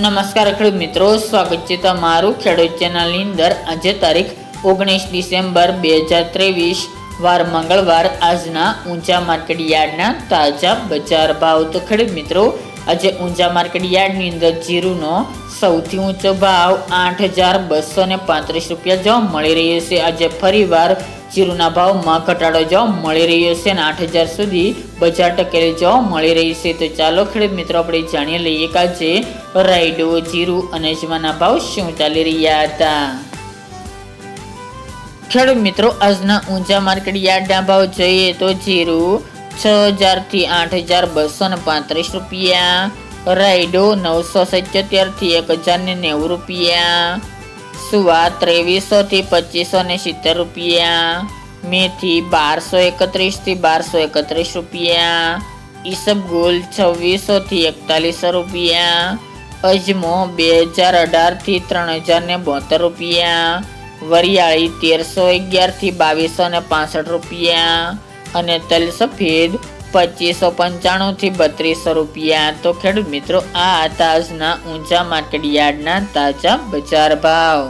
નમસ્કાર ખેડૂત મિત્રો, સ્વાગત છે તમારું ખેડૂત ચેનલની અંદર. આજે તારીખ ઓગણીસ ડિસેમ્બર બે હજાર ત્રેવીસ, વાર મંગળવાર. આજના ઊંચા માર્કેટ યાર્ડના તાજા બજાર ભાવ. તો ખેડૂત મિત્રો આજે ઊંચા માર્કેટ યાર્ડની અંદર જીરુનો સૌથી ઊંચો ભાવ આઠ હજાર બસો ને પાંત્રીસ રૂપિયા જોવા મળી રહ્યો છે. આજે ફરીવાર જીરુના ભાવમાં ઘટાડો જોવા મળી રહ્યો છે અને આઠ હજાર સુધી બજાર ટકેલી જોવા મળી રહી છે. તો ચાલો ખેડૂત મિત્રો, આપણે જાણી લઈએ કે આજે રાયડો, જીરું અને અજમાના ભાવ શું ચાલી રહ્યા હતા. ખેડૂત મિત્રો, આજના ઊંચા માર્કેટ યાર્ડના ભાવ જોઈએ તો જીરું છ હજારથી આઠ હજાર બસો ને પાંત્રીસ રૂપિયા. રાયડો નવસો સિત્યોતેરથી એક હજારને નેવું રૂપિયા. સુવા ત્રેવીસોથી પચીસો ને સિત્તેર રૂપિયા. મેથી બારસો એકત્રીસથી બારસો એકત્રીસ રૂપિયા. ઈસબગુલ છવ્વીસોથી એકતાલીસો રૂપિયા. અજમો બે હજાર અઢારથી ત્રણ હજાર ને બોતેર રૂપિયા. વરિયાળી તેરસો અગિયારથી બાવીસો ને પાસઠ રૂપિયા. અને તલ સફેદ પચીસો પંચાણુંથી બત્રીસો રૂપિયા. તો ખેડૂત મિત્રો, આ હતા આજના ઊંચા માર્કેટ યાર્ડના તાજા બજાર ભાવ.